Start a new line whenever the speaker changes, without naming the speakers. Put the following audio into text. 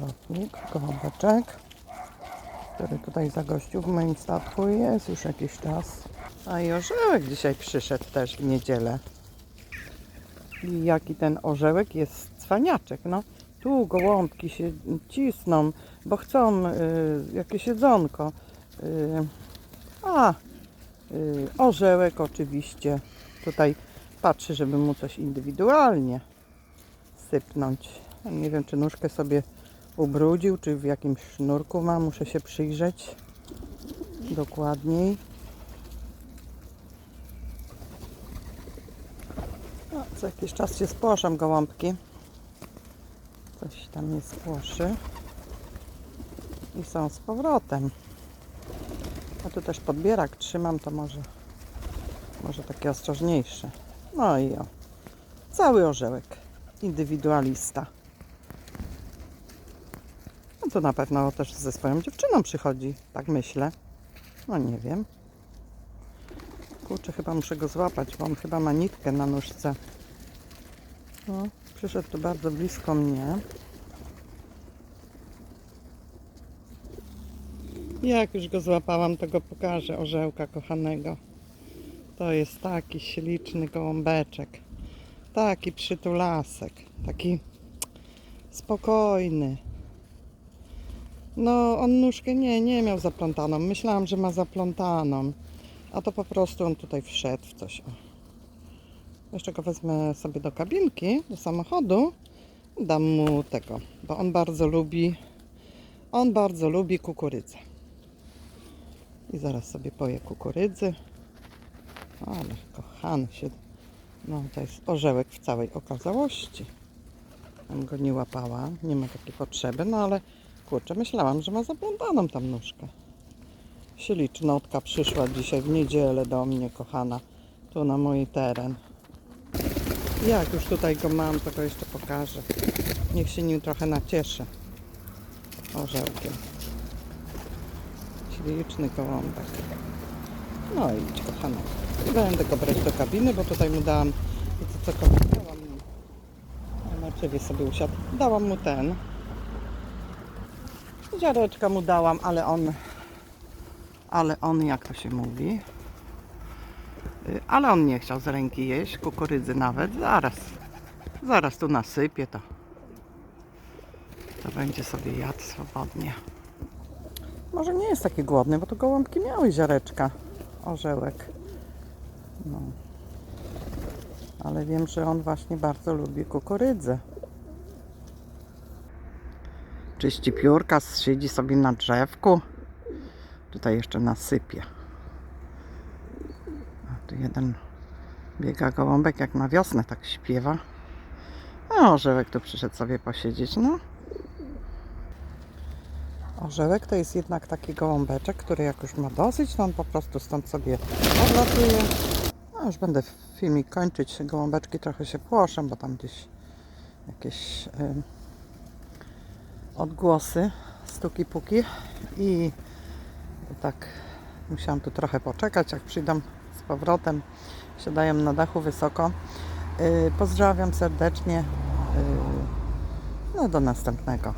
Lotnik, gołąbeczek, który tutaj zagościł w moim statku i jest już jakiś czas. A i orzełek dzisiaj przyszedł też w niedzielę. I jaki ten orzełek jest cwaniaczek, no. Tu gołąbki się cisną, bo chcą y, jakieś jedzonko. Y, a, y, orzełek oczywiście tutaj patrzy, żeby mu coś indywidualnie sypnąć. Nie wiem, czy nóżkę sobie ubrudził, czy w jakimś sznurku ma. Muszę się przyjrzeć dokładniej. Co jakiś czas się spłoszą gołąbki. Coś tam nie spłoszy. I są z powrotem. A tu też podbierak trzymam, to może, może takie ostrożniejsze. No i o. Cały orzełek. Indywidualista. To na pewno też ze swoją dziewczyną przychodzi, tak myślę. No nie wiem. Kurczę, chyba muszę go złapać, bo on chyba ma nitkę na nóżce. No, przyszedł tu bardzo blisko mnie. Jak już go złapałam, to go pokażę, orzełka kochanego. To jest taki śliczny gołąbeczek. Taki przytulasek. Taki spokojny. No, on nóżkę nie, nie miał zaplątaną. Myślałam, że ma zaplątaną. A to po prostu on tutaj wszedł w coś. Jeszcze go wezmę sobie do kabinki, do samochodu. Dam mu tego, bo on bardzo lubi, on bardzo lubi kukurydzę. I zaraz sobie poje kukurydzy. Ale kochany się. No to jest orzełek w całej okazałości. Tam go nie łapała, nie ma takiej potrzeby, no ale kurczę, myślałam, że ma zaplątaną tam nóżkę. Ślicznotka przyszła dzisiaj w niedzielę do mnie, kochana, tu na mój teren. Jak już tutaj go mam, to go jeszcze pokażę. Niech się nim trochę nacieszy. Orzełkiem. Śliczny gołąbek. No idź, kochana. Będę go brać do kabiny, bo tutaj mu dałam, co, kochana, dałam mu, na drzewie sobie usiadł, dałam mu ten, ziareczka mu dałam, ale on, ale on, jak to się mówi, Y, ale on nie chciał z ręki jeść, kukurydzy nawet, zaraz, zaraz tu nasypię to, to będzie sobie jadł swobodnie. Może nie jest taki głodny, bo to gołąbki miały ziareczka, orzełek. No. Ale wiem, że on właśnie bardzo lubi kukurydzę. Czyści piórka, siedzi sobie na drzewku. Tutaj jeszcze nasypie. A tu jeden biega gołąbek jak na wiosnę tak śpiewa. A orzełek tu przyszedł sobie posiedzieć, no. Orzełek to jest jednak taki gołąbeczek, który jak już ma dosyć, to on po prostu stąd sobie odlatuje. No już będę filmik kończyć. Gołąbeczki trochę się płoszą, bo tam gdzieś jakieś em, odgłosy, stuki puki i tak musiałam tu trochę poczekać, jak przyjdą z powrotem, siadają na dachu wysoko. Y, Pozdrawiam serdecznie. Y, No do następnego.